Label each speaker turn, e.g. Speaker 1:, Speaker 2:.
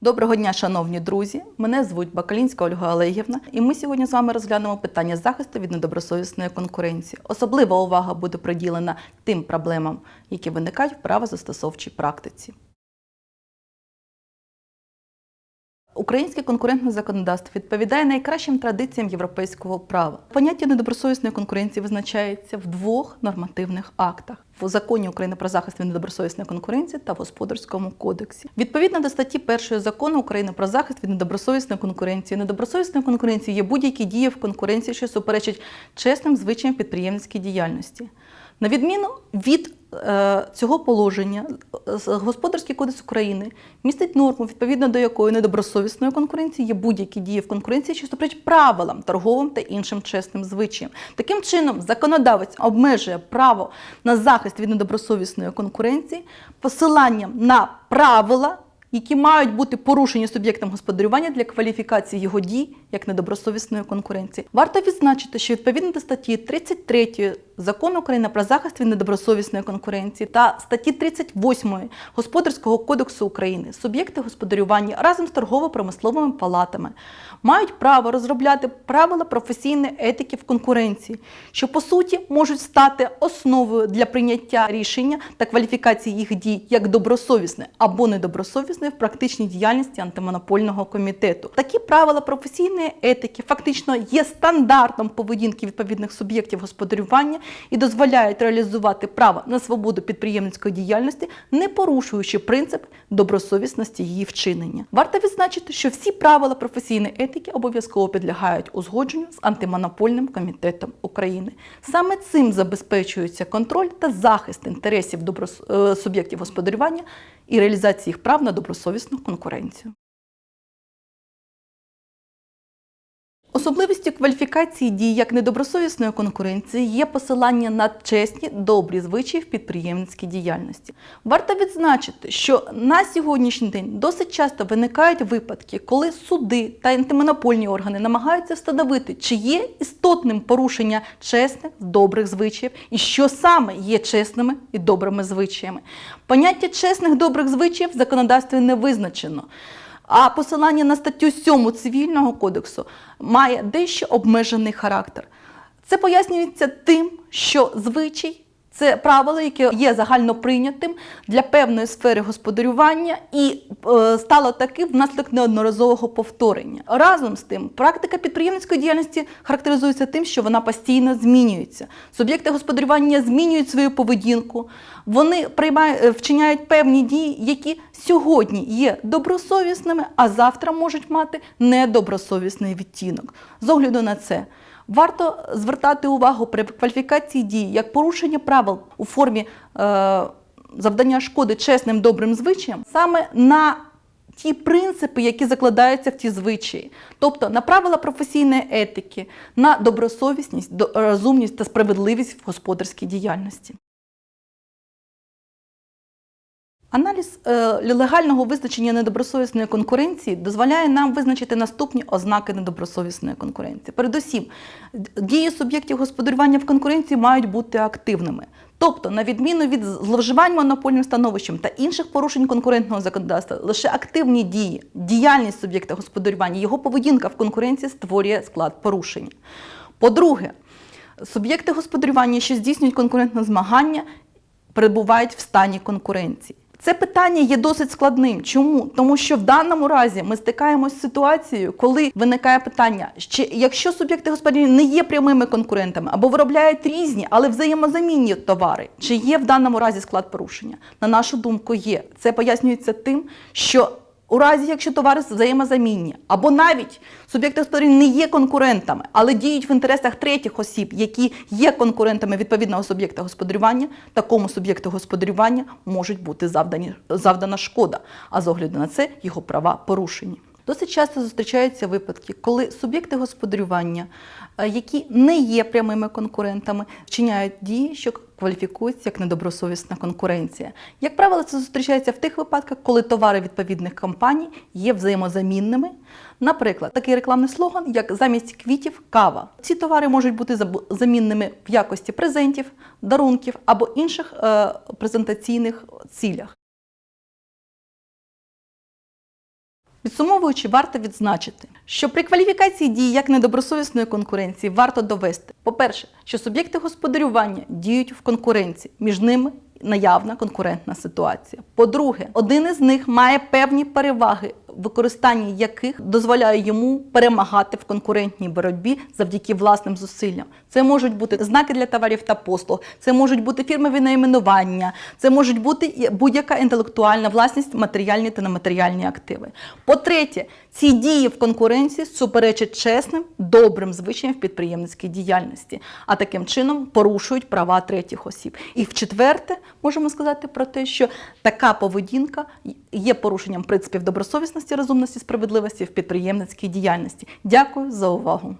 Speaker 1: Доброго дня, шановні друзі! Мене звуть Бакалінська Ольга Олегівна, і ми сьогодні з вами розглянемо питання захисту від недобросовісної конкуренції. Особлива увага буде приділена тим проблемам, які виникають в правозастосовчій практиці. Українське конкурентне законодавство відповідає найкращим традиціям європейського права. Поняття недобросовісної конкуренції визначається в двох нормативних актах: в законі України про захист від недобросовісної конкуренції та в господарському кодексі. Відповідно до статті 1 закону України про захист від недобросовісної конкуренції, недобросовісною конкуренцією є будь-які дії в конкуренції, що суперечать чесним звичаям підприємницької діяльності. На відміну від цього положення, з- Господарський кодекс України містить норму, відповідно до якої недобросовісної конкуренції є будь-які дії в конкуренції, що суперечать правилам торговим та іншим чесним звичаям. Таким чином, законодавець обмежує право на захист від недобросовісної конкуренції посиланням на правила. Які мають бути порушені суб'єктом господарювання для кваліфікації його дій як недобросовісної конкуренції. Варто відзначити, що відповідно до статті 33 Закону України про захист від недобросовісної конкуренції та статті 38 Господарського кодексу України суб'єкти господарювання разом з торгово-промисловими палатами мають право розробляти правила професійної етики в конкуренції, що по суті можуть стати основою для прийняття рішення та кваліфікації їх дій як добросовісної або недобросовісної в практичній діяльності антимонопольного комітету. Такі правила професійної етики фактично є стандартом поведінки відповідних суб'єктів господарювання і дозволяють реалізувати право на свободу підприємницької діяльності, не порушуючи принцип добросовісності її вчинення. Варто відзначити, що всі правила професійної етики обов'язково підлягають узгодженню з антимонопольним комітетом України. Саме цим забезпечується контроль та захист інтересів доброс- е, господарювання і реалізації їх прав на добросовісну конкуренцію. Особливістю кваліфікації дій як недобросовісної конкуренції є посилання на чесні добрі звичаї в підприємницькій діяльності. Варто відзначити, що на сьогоднішній день досить часто виникають випадки, коли суди та антимонопольні органи намагаються встановити, чи є істотним порушення чесних добрих звичаїв і що саме є чесними і добрими звичаями. Поняття чесних добрих звичаїв в законодавстві не визначено. А посилання на статтю 7 цивільного кодексу має дещо обмежений характер. Це пояснюється тим, що звичай це правило, яке є загальноприйнятим для певної сфери господарювання і е, стало таким внаслідок неодноразового повторення. Разом з тим, практика підприємницької діяльності характеризується тим, що вона постійно змінюється. Суб'єкти господарювання змінюють свою поведінку, вони приймають, е, вчиняють певні дії, які сьогодні є добросовісними, а завтра можуть мати недобросовісний відтінок. З огляду на це. Варто звертати увагу при кваліфікації дій як порушення правил у формі е, завдання шкоди чесним добрим звичаям саме на ті принципи, які закладаються в ті звичаї, тобто на правила професійної етики, на добросовісність, розумність та справедливість в господарській діяльності. Аналіз е, легального визначення недобросовісної конкуренції дозволяє нам визначити наступні ознаки недобросовісної конкуренції. Передусім, дії суб'єктів господарювання в конкуренції мають бути активними. Тобто, на відміну від зловживань монопольним становищем та інших порушень конкурентного законодавства, лише активні дії, діяльність суб'єкта господарювання, його поведінка в конкуренції створює склад порушення. По-друге, суб'єкти господарювання, що здійснюють конкурентне змагання, перебувають в стані конкуренції. Це питання є досить складним. Чому? Тому що в даному разі ми стикаємося з ситуацією, коли виникає питання, чи якщо суб'єкти господарювання не є прямими конкурентами або виробляють різні, але взаємозамінні товари, чи є в даному разі склад порушення? На нашу думку, є. Це пояснюється тим, що у разі, якщо товари взаємозамінні, або навіть суб'єкти сторін не є конкурентами, але діють в інтересах третіх осіб, які є конкурентами відповідного суб'єкта господарювання, такому суб'єкту господарювання можуть бути завдані, завдана шкода, а з огляду на це його права порушені. Досить часто зустрічаються випадки, коли суб'єкти господарювання, е, які не є прямими конкурентами, вчиняють дії, що кваліфікуються як недобросовісна конкуренція. Як правило, це зустрічається в тих випадках, коли товари відповідних компаній є взаємозамінними. Наприклад, такий рекламний слоган, як замість квітів кава. Ці товари можуть бути замінними в якості презентів, дарунків або інших е, презентаційних цілях. Підсумовуючи, варто відзначити, що при кваліфікації дій як недобросовісної конкуренції варто довести, по-перше, що суб'єкти господарювання діють в конкуренції, між ними наявна конкурентна ситуація. По-друге, один із них має певні переваги, використання яких дозволяє йому перемагати в конкурентній боротьбі завдяки власним зусиллям. Це можуть бути знаки для товарів та послуг, це можуть бути фірмові найменування, це можуть бути будь-яка інтелектуальна власність, матеріальні та нематеріальні активи. По-третє, ці дії в конкуренції суперечать чесним, добрим звичаям в підприємницькій діяльності, а таким чином порушують права третіх осіб. І в четверте, можемо сказати про те, що така поведінка є порушенням принципів добросовісності, розумності, справедливості в підприємницькій діяльності. Дякую за увагу.